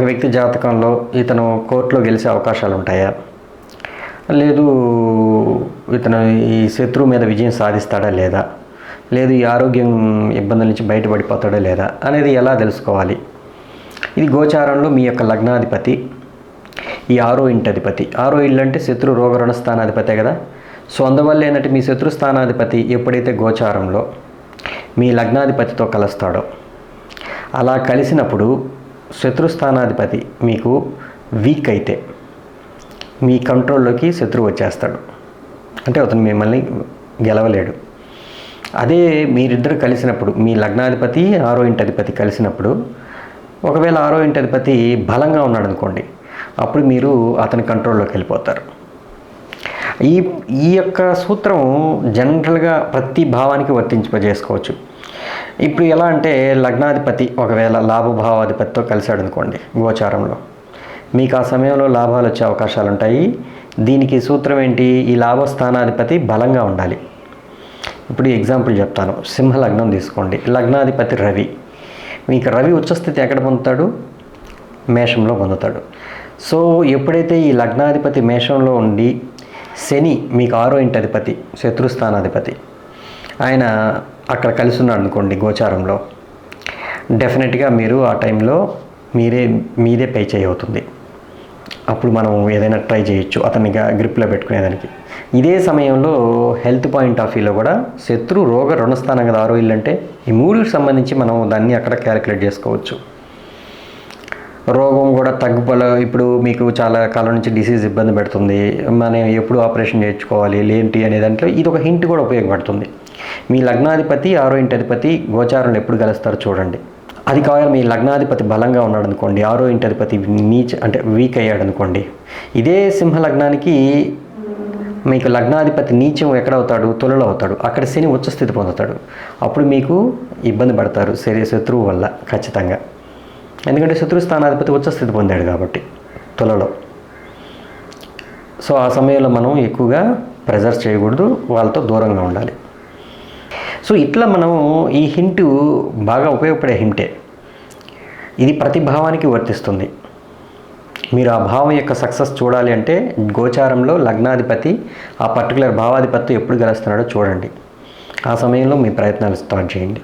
ఒక వ్యక్తి జాతకంలో ఇతను కోర్టులో గెలిచే అవకాశాలు ఉంటాయా? లేదు ఇతను ఈ శత్రువు మీద విజయం సాధిస్తాడా లేదా? లేదు ఈ ఆరోగ్యం ఇబ్బందుల నుంచి బయటపడిపోతాడా లేదా? అనేది ఎలా తెలుసుకోవాలి? ఇది గోచారంలో మీ యొక్క లగ్నాధిపతి ఈ ఆరో ఇంటి అధిపతి ఆరో ఇల్లు అంటే శత్రు రోగరుణ స్థానాధిపతే కదా? సో అందువల్ల ఏంటంటే మీ శత్రు స్థానాధిపతి ఎప్పుడైతే గోచారంలో మీ లగ్నాధిపతితో కలుస్తాడో అలా కలిసినప్పుడు శత్రు స్థానాధిపతి మీకు వీక్ అయితే మీ కంట్రోల్లోకి శత్రువు వచ్చేస్తాడు. అంటే అతను మిమ్మల్ని గెలవలేడు. అదే మీరిద్దరు కలిసినప్పుడు మీ లగ్నాధిపతి ఆరో ఇంటి అధిపతి కలిసినప్పుడు ఒకవేళ ఆరో ఇంటి అధిపతి బలంగా ఉన్నాడు అనుకోండి అప్పుడు మీరు అతని కంట్రోల్లోకి వెళ్ళిపోతారు. ఈ ఈ యొక్క సూత్రం జనరల్గా ప్రతి భావానికి వర్తింపజేసుకోవచ్చు. ఇప్పుడు ఎలా అంటే లగ్నాధిపతి ఒకవేళ లాభభావాధిపతితో కలిశాడు అనుకోండి గోచారంలో. మీకు ఆ సమయంలో లాభాలు వచ్చే అవకాశాలు ఉంటాయి దీనికి సూత్రం ఏంటి? ఈ లాభస్థానాధిపతి బలంగా ఉండాలి. ఇప్పుడు ఎగ్జాంపుల్ చెప్తాను. సింహ లగ్నం తీసుకోండి. లగ్నాధిపతి రవి. మీకు రవి ఉచ్చస్థితి ఎక్కడ పొందుతాడు? మేషంలో పొందుతాడు. సో ఎప్పుడైతే ఈ లగ్నాధిపతి మేషంలో ఉండి శని మీకు ఆరో ఇంటి అధిపతి శత్రుస్థానాధిపతి ఆయన అక్కడ కలిసి ఉన్నాడు అనుకోండి గోచారంలో. డెఫినెట్గా మీరు ఆ టైంలో మీరే మీదే పే చేయవుతుంది. అప్పుడు మనం ఏదైనా ట్రై చేయొచ్చు అతన్ని గ్రిప్లో పెట్టుకునేదానికి. ఇదే సమయంలో హెల్త్ పాయింట్ ఆఫ్ వ్యూలో కూడా శత్రు రోగ రుణస్థానం కదా ఆరో ఇల్లు అంటే ఈ మూడుకి సంబంధించి మనం దాన్ని అక్కడ క్యాలిక్యులేట్ చేసుకోవచ్చు. రోగం కూడా తగ్గుపల ఇప్పుడు మీకు చాలా కాలం నుంచి డిసీజ్ ఇబ్బంది పెడుతుంది. మనం ఎప్పుడు ఆపరేషన్ చేయించుకోవాలి లేంటి అనే దాంట్లో ఇది ఒక హింట్ కూడా ఉపయోగపడుతుంది. మీ లగ్నాధిపతి ఆరో ఇంటి అధిపతి గోచారంలో ఎప్పుడు కలుస్తారో చూడండి. అది కావాలి మీ లగ్నాధిపతి బలంగా ఉన్నాడు అనుకోండి ఆరో ఇంటి అధిపతి నీచ్ అంటే వీక్ అయ్యాడు అనుకోండి ఇదే సింహ లగ్నానికి మీకు లగ్నాధిపతి నీచం ఎక్కడ అవుతాడు? తొలలో అవుతాడు. అక్కడ శని ఉచ్చస్థితి పొందుతాడు. అప్పుడు మీకు ఇబ్బంది పడతారు శరీర శత్రువు వల్ల ఖచ్చితంగా. ఎందుకంటే శత్రు స్థానాధిపతి ఉచ్చస్థితి పొందాడు కాబట్టి తొలలో. సో ఆ సమయంలో మనం ఎక్కువగా ప్రెజర్ చేయకూడదు వాళ్ళతో దూరంగా ఉండాలి. సో ఇట్లా మనం ఈ హింటు బాగా ఉపయోగపడే హింటే. ఇది ప్రతి భావానికి వర్తిస్తుంది. మీరు ఆ భావం యొక్క సక్సెస్ చూడాలి అంటే గోచారంలో లగ్నాధిపతి ఆ పర్టికులర్ భావాధిపతి ఎప్పుడు గెలుస్తున్నాడో చూడండి. ఆ సమయంలో మీ ప్రయత్నాలు స్టార్ట్ చేయండి.